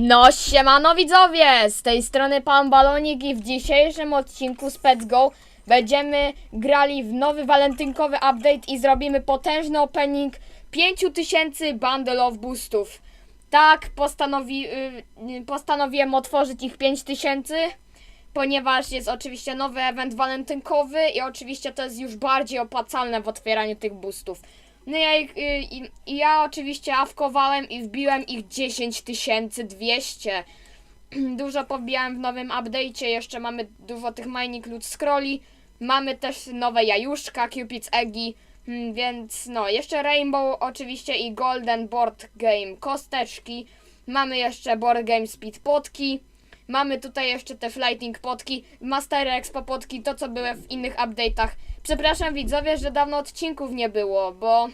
No siemano widzowie, z tej strony Pan Balonik i w dzisiejszym odcinku z Pets Go będziemy grali w nowy walentynkowy update i zrobimy potężny opening 5000 bundle of boostów. Tak, postanowi, y, postanowiłem otworzyć ich 5000, ponieważ jest oczywiście nowy event walentynkowy i oczywiście to jest już bardziej opłacalne w otwieraniu tych boostów. No ja, ich, y, i, ja oczywiście awkowałem i wbiłem ich 10200. Dużo pobijałem w nowym update'cie, jeszcze mamy dużo tych mining loot scrolli. Mamy też nowe jajuszka, Cupid's Eggi, mm, więc no, jeszcze Rainbow oczywiście i Golden Board Game kosteczki. Mamy jeszcze Board Game Speed potki. Mamy tutaj jeszcze te Flighting potki, Master Expo potki, to co były w innych update'ach. Przepraszam widzowie, że dawno odcinków nie było, bo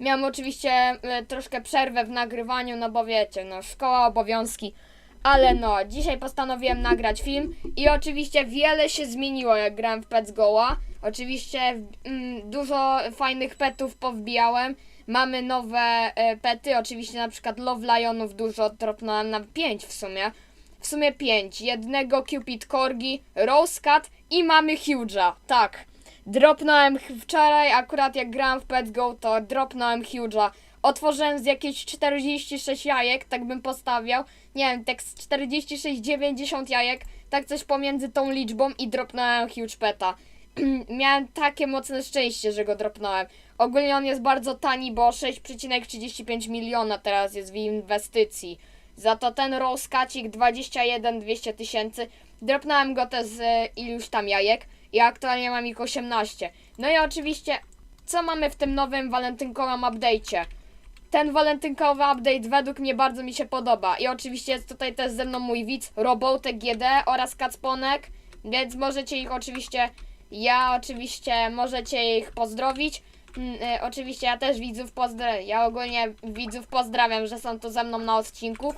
miałem oczywiście e, troszkę przerwę w nagrywaniu, no bo wiecie, no szkoła, obowiązki. Ale no, dzisiaj postanowiłem nagrać film i oczywiście wiele się zmieniło jak grałem w Pets Go'a. Oczywiście mm, dużo fajnych petów powbijałem. Mamy nowe e, pety, oczywiście na przykład Love Lionów dużo dropnąłem na 5 w sumie. W sumie 5. Jednego Cupid Corgi, Rose Cat i mamy Huge'a. Tak. Dropnąłem wczoraj, akurat jak grałem w Pets Go, to dropnąłem Huge'a. Otworzyłem z jakieś 46 jajek, tak bym postawiał. Nie wiem, tak z 46-90 jajek, tak coś pomiędzy tą liczbą i dropnąłem Huge Peta. Miałem takie mocne szczęście, że go dropnąłem. Ogólnie on jest bardzo tani, bo 6,35 miliona teraz jest w inwestycji. Za to ten Rose Kacik 21 200 tysięcy. Dropnąłem go też z e, iluś tam jajek i aktualnie mam ich 18. No i oczywiście, co mamy w tym nowym walentynkowym update'cie? Ten walentynkowy update według mnie bardzo mi się podoba. I oczywiście jest tutaj też ze mną mój widz, Robotek GD oraz Kacponek, więc możecie ich oczywiście, ja oczywiście możecie ich pozdrowić. Mm, e, oczywiście ja też widzów pozdrawiam, ja ogólnie widzów pozdrawiam, że są tu ze mną na odcinku.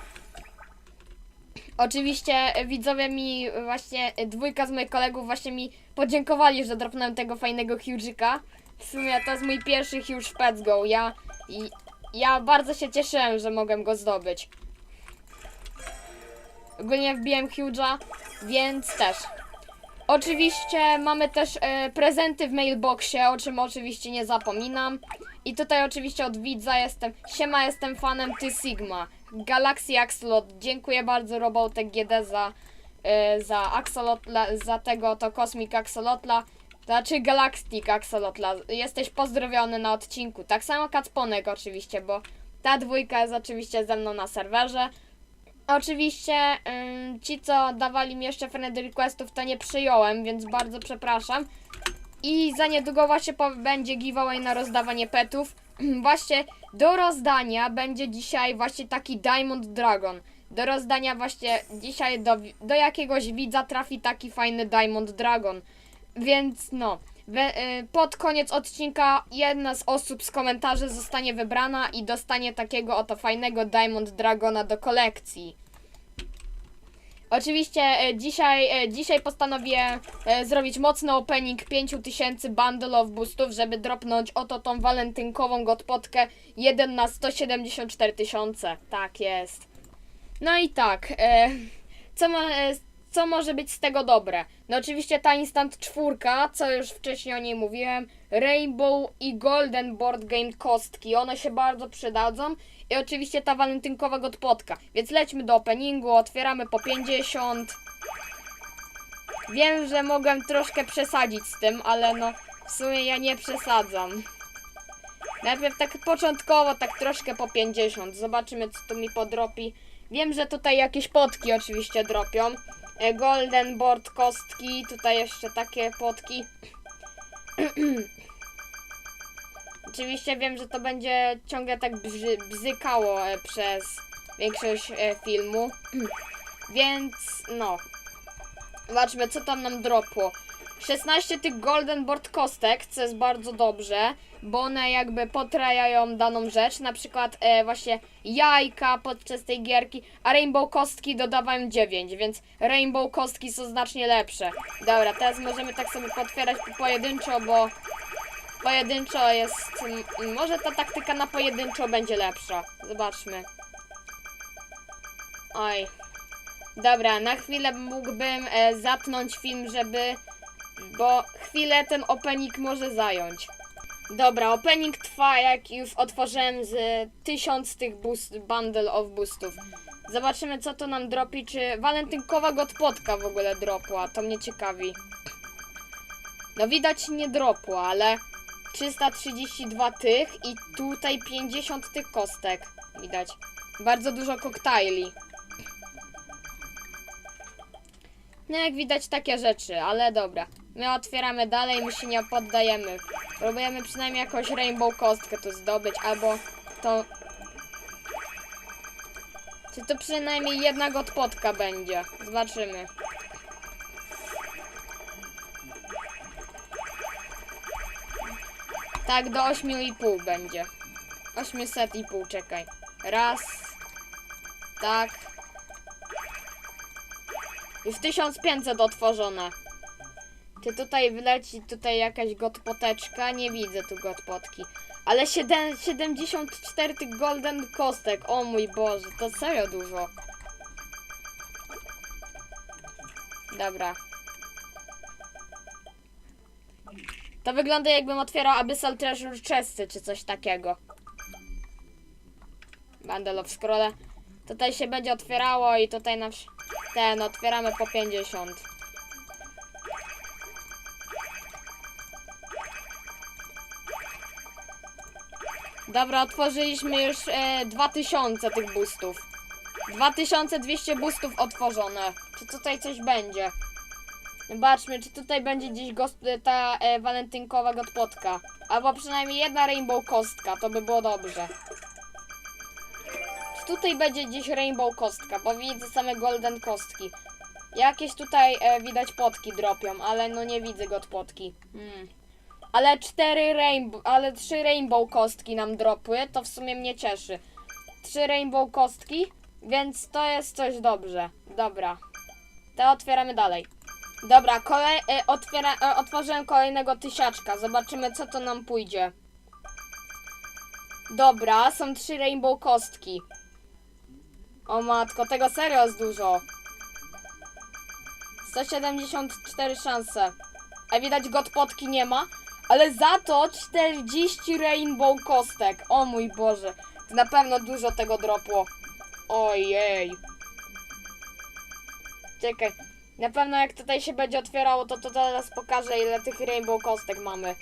Oczywiście widzowie mi właśnie, e, dwójka z moich kolegów właśnie mi podziękowali, że dropnąłem tego fajnego Huge'ika. W sumie to jest mój pierwszy Huge w Pets Go. Ja, i, ja bardzo się cieszyłem, że mogłem go zdobyć. Ogólnie wbiłem Huge'a, więc też. Oczywiście mamy też e, prezenty w mailboxie, o czym oczywiście nie zapominam. I tutaj oczywiście od widza jestem, siema jestem fanem Ty Sigma. Galaxy Axolot, dziękuję bardzo Robotek GD za, e, za Axolotla, za tego to Cosmic Axolotla. Znaczy Galactic Axolotla. Jesteś pozdrowiony na odcinku. Tak samo Kacponek oczywiście, bo ta dwójka jest oczywiście ze mną na serwerze. Oczywiście ci, co dawali mi jeszcze friend requestów, to nie przyjąłem, więc bardzo przepraszam. I za niedługo właśnie będzie giveaway na rozdawanie petów. właśnie do rozdania będzie dzisiaj właśnie taki Diamond Dragon. Do rozdania właśnie dzisiaj do, do jakiegoś widza trafi taki fajny Diamond Dragon. Więc no, pod koniec odcinka jedna z osób z komentarzy zostanie wybrana i dostanie takiego oto fajnego Diamond Dragona do kolekcji. Oczywiście e, dzisiaj, e, dzisiaj postanowię zrobić mocny opening 5000 bundle of boostów, żeby dropnąć oto tą walentynkową godpotkę 1 na 174 tysiące. Tak jest. No i tak, co, ma, co może być z tego dobre? No oczywiście ta instant czwórka, co już wcześniej o niej mówiłem, Rainbow i Golden Board Game kostki, one się bardzo przydadzą i oczywiście ta walentynkowa godpotka. Więc lećmy do openingu, otwieramy po 50. Wiem, że mogłem troszkę przesadzić z tym, ale no w sumie ja nie przesadzam. Najpierw tak początkowo, tak troszkę po 50. Zobaczymy, co tu mi podropi. Wiem, że tutaj jakieś potki oczywiście dropią. E, Golden board kostki, tutaj jeszcze takie potki. Oczywiście wiem, że to będzie ciągle tak brzy, bzykało e, przez większość e, filmu. Więc no. Zobaczmy, co tam nam dropło. 16 tych golden board kostek, co jest bardzo dobrze, bo one jakby potrajają daną rzecz, na przykład e, właśnie jajka podczas tej gierki, a rainbow kostki dodawają 9, więc rainbow kostki są znacznie lepsze. Dobra, teraz możemy tak sobie potwierać pojedynczo, bo pojedynczo jest, może ta taktyka na pojedynczo będzie lepsza. Zobaczmy. Oj. Dobra, na chwilę mógłbym e, zatnąć film, żeby... Bo chwilę ten opening może zająć. Dobra, opening trwa jak już otworzyłem z tysiąc tych boost, bundle of boostów. Zobaczymy co to nam dropi, czy walentynkowa godpotka w ogóle dropła, to mnie ciekawi. No widać nie dropła, ale 332 tych i tutaj 50 tych kostek. Widać. Bardzo dużo koktajli. No jak widać takie rzeczy, ale dobra. My otwieramy dalej, my się nie poddajemy. Próbujemy przynajmniej jakąś rainbow kostkę tu zdobyć, albo to... Czy to przynajmniej jedna godpotka będzie? Zobaczymy. Tak, do 8,5 będzie. 800,5, czekaj. Raz. Tak. Już 1500 otworzone. Czy tutaj wleci tutaj jakaś gotpoteczka? Nie widzę tu gotpotki. Ale siedem- 74 tych golden kostek. O mój Boże, to serio dużo. Dobra. To wygląda jakbym otwierał Abyssal Treasure Chesty czy coś takiego. Bundle of. Tutaj się będzie otwierało i tutaj na ten otwieramy po 50. Dobra, otworzyliśmy już e, 2000 tych boostów. 2200 boostów otworzone. Czy tutaj coś będzie? Zobaczmy, czy tutaj będzie gdzieś gos- ta e, walentynkowa godpotka. Albo przynajmniej jedna rainbow kostka, to by było dobrze. Czy tutaj będzie gdzieś rainbow kostka, bo widzę same golden kostki. Jakieś tutaj e, widać potki dropią, ale no nie widzę godpotki. Hmm. Ale cztery rainbow, ale trzy rainbow kostki nam dropły, to w sumie mnie cieszy. Trzy rainbow kostki, więc to jest coś dobrze. Dobra. To otwieramy dalej. Dobra, kolej, e, otwiera, e, otworzyłem kolejnego tysiaczka. Zobaczymy, co to nam pójdzie. Dobra, są trzy rainbow kostki. O matko, tego serio jest dużo. 174 szanse. A widać godpotki nie ma, ale za to 40 rainbow kostek. O mój Boże, to na pewno dużo tego dropło. Ojej. Czekaj, na pewno jak tutaj się będzie otwierało, to to teraz pokażę ile tych rainbow kostek mamy.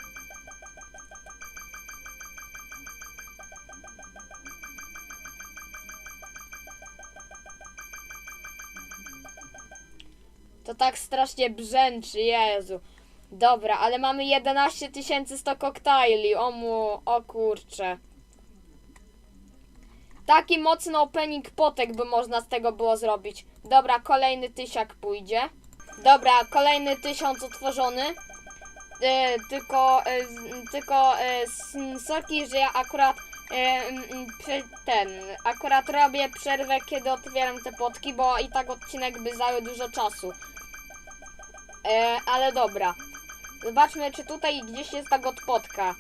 To tak strasznie brzęczy, Jezu. Dobra, ale mamy 11 100 koktajli. O mu, o kurcze. Taki mocny opening potek by można z tego było zrobić. Dobra, kolejny tysiak pójdzie. Dobra, kolejny tysiąc otworzony. E, tylko, e, tylko e, s- sorki, że ja akurat e, ten, akurat robię przerwę, kiedy otwieram te potki, bo i tak odcinek by zajął dużo czasu. E, ale dobra. Zobaczmy, czy tutaj gdzieś jest ta godpotka.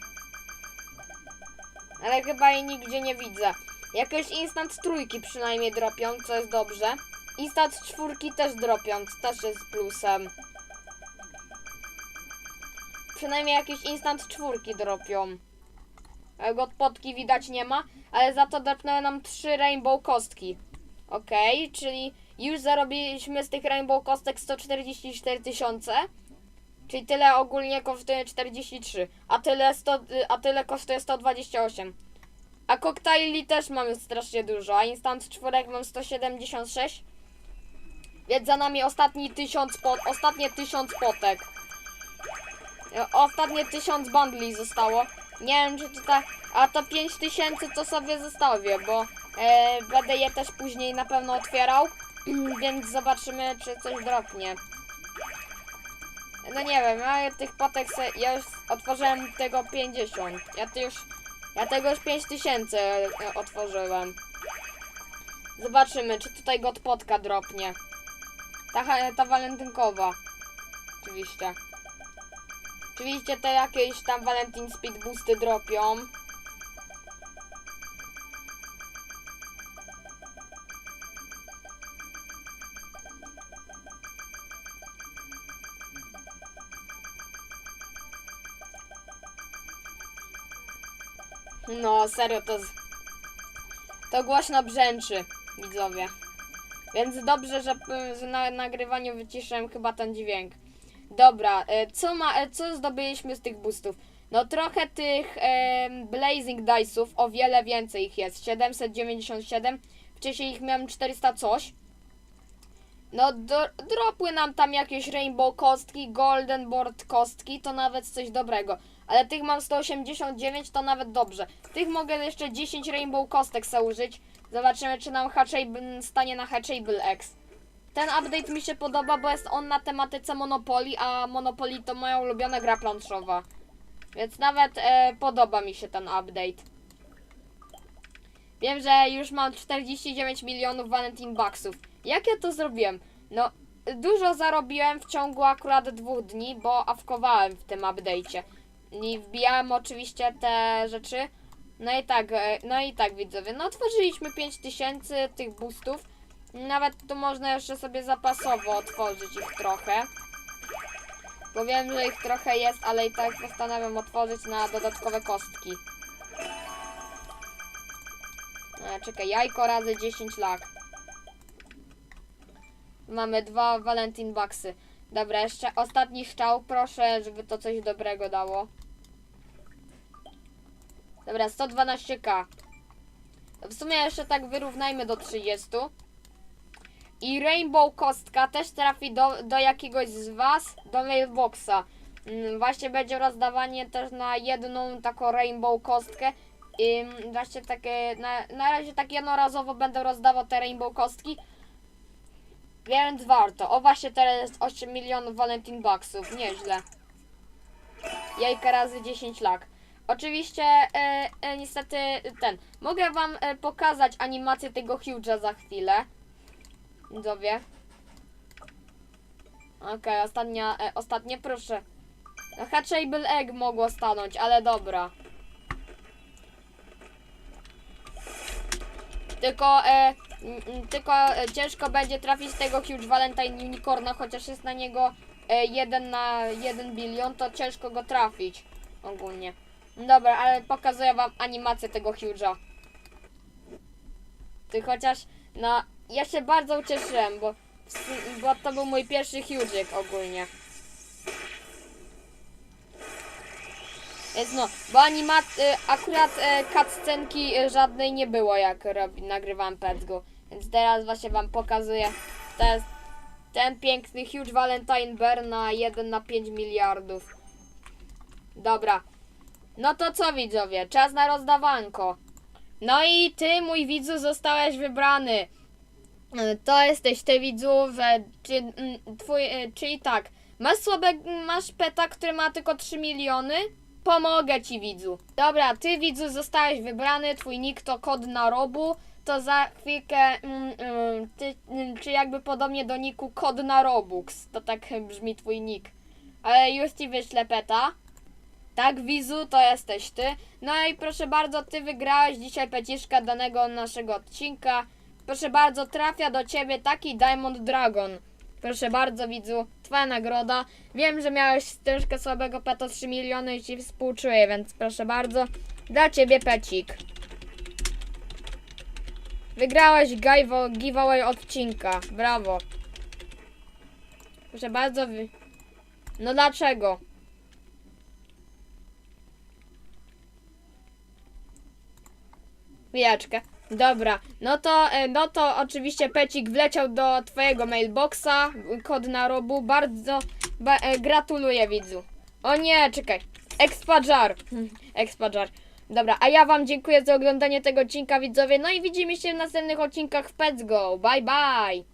Ale chyba jej nigdzie nie widzę. Jakieś instant trójki przynajmniej dropią, co jest dobrze. Instant czwórki też dropią, też jest plusem. Przynajmniej jakieś instant czwórki dropią. Godpotki widać nie ma, ale za to dropnęły nam trzy rainbow kostki. Okej, czyli już zarobiliśmy z tych rainbow kostek 144 tysiące. Czyli tyle ogólnie kosztuje 43, a tyle, 100, a tyle kosztuje 128. A koktajli też mamy strasznie dużo, a instant czwórek mam 176. Więc za nami ostatni 1000 pot, ostatnie 1000 potek. E, Ostatnie 1000 bundli zostało. Nie wiem czy tutaj, a to 5000 to sobie zostawię, bo e, będę je też później na pewno otwierał. Więc zobaczymy czy coś dropnie. No nie wiem, ja tych potek se, ja już otworzyłem tego 50. Ja to już, ja tego już 5000 e, otworzyłem. Zobaczymy, czy tutaj godpotka dropnie. Ta, ta walentynkowa. Oczywiście. Oczywiście te jakieś tam Valentine Speed Boosty dropią. No, serio, to... Z... To głośno brzęczy, widzowie. Więc dobrze, że, że na nagrywaniu wyciszyłem chyba ten dźwięk. Dobra, e, co, ma, e, co zdobyliśmy z tych boostów? No trochę tych Blazing Dice'ów, o wiele więcej ich jest. 797, wcześniej ich miałem 400 coś. No do, dropły nam tam jakieś Rainbow kostki, Golden Board kostki, to nawet coś dobrego. Ale tych mam 189, to nawet dobrze. Tych mogę jeszcze 10 Rainbow kostek założyć. Zobaczymy, czy nam Hatchable stanie na Hatchable X. Ten update mi się podoba, bo jest on na tematyce Monopoly, a Monopoly to moja ulubiona gra planszowa. Więc nawet e, podoba mi się ten update. Wiem, że już mam 49 milionów Valentine Bucksów. Jak ja to zrobiłem? No, dużo zarobiłem w ciągu akurat dwóch dni, bo awkowałem w tym update'cie. I wbijałem oczywiście te rzeczy. No i tak, e, no i tak widzowie. No otworzyliśmy 5000 tych boostów. Nawet tu można jeszcze sobie zapasowo otworzyć ich trochę. Bo wiem, że ich trochę jest, ale i tak postanawiam otworzyć na dodatkowe kostki. E, czekaj, jajko razy 10 lak. Mamy dwa Valentine Bucksy. Dobra, jeszcze ostatni szczał. Proszę, żeby to coś dobrego dało. Dobra, 112k. W sumie jeszcze tak wyrównajmy do 30. I Rainbow Kostka też trafi do, do jakiegoś z Was, do mailboxa. Mm, Właśnie będzie rozdawanie też na jedną taką Rainbow Kostkę. I właśnie takie, na, na razie tak jednorazowo będę rozdawał te Rainbow Kostki. Więc warto. O właśnie teraz jest 8 milionów Valentine Bucksów. Nieźle. Jajka razy 10 lak. Oczywiście, e, e, niestety, ten. Mogę wam e, pokazać animację tego Huge'a za chwilę. Widzowie. Okej, ostatnia, e, ostatnie proszę. Hatchable Egg mogło stanąć, ale dobra. Tylko, e, mm, tylko e, ciężko będzie trafić tego Huge Valentine Unicorna, chociaż jest na niego e, 1 na 1 bilion, to ciężko go trafić ogólnie. Dobra, ale pokazuję wam animację tego Huge'a. Ty chociaż, no, ja się bardzo ucieszyłem, bo, bo to był mój pierwszy Huge'ik ogólnie. Więc no, bo animat, y, akurat y, cutscenki y, żadnej nie było jak robi, nagrywam Pets Go. Więc teraz właśnie wam pokazuję. To jest ten piękny Huge Valentine Bear na 1 na 5 miliardów. Dobra. No to co widzowie? Czas na rozdawanko. No i ty, mój widzu, zostałeś wybrany. Y, To jesteś ty widzów, e, czy, mm, twój, e, czyli tak, masz słabe, masz peta, który ma tylko 3 miliony? Pomogę ci widzu. Dobra, ty widzu zostałeś wybrany, twój nick to kod na robu, to za chwilkę, mm, mm, ty, mm, czy jakby podobnie do niku kod na robux, to tak brzmi twój nick. Ale już ci wyślę peta. Tak, Wizu, to jesteś ty. No i proszę bardzo, ty wygrałeś dzisiaj peciszka danego naszego odcinka. Proszę bardzo, trafia do ciebie taki Diamond Dragon. Proszę bardzo, widzu, twoja nagroda. Wiem, że miałeś troszkę słabego peta 3 miliony i ci współczuję, więc proszę bardzo, dla ciebie pecik. Wygrałeś giveaway odcinka. Brawo. Proszę bardzo. No dlaczego? Chwileczkę. Dobra, no to, e, no to oczywiście Pecik wleciał do twojego mailboxa, kod na robu, bardzo ba, e, gratuluję widzu. O nie, czekaj, Expajar, Expajar. Dobra, a ja wam dziękuję za oglądanie tego odcinka widzowie, no i widzimy się w następnych odcinkach w Pets Go, bye bye!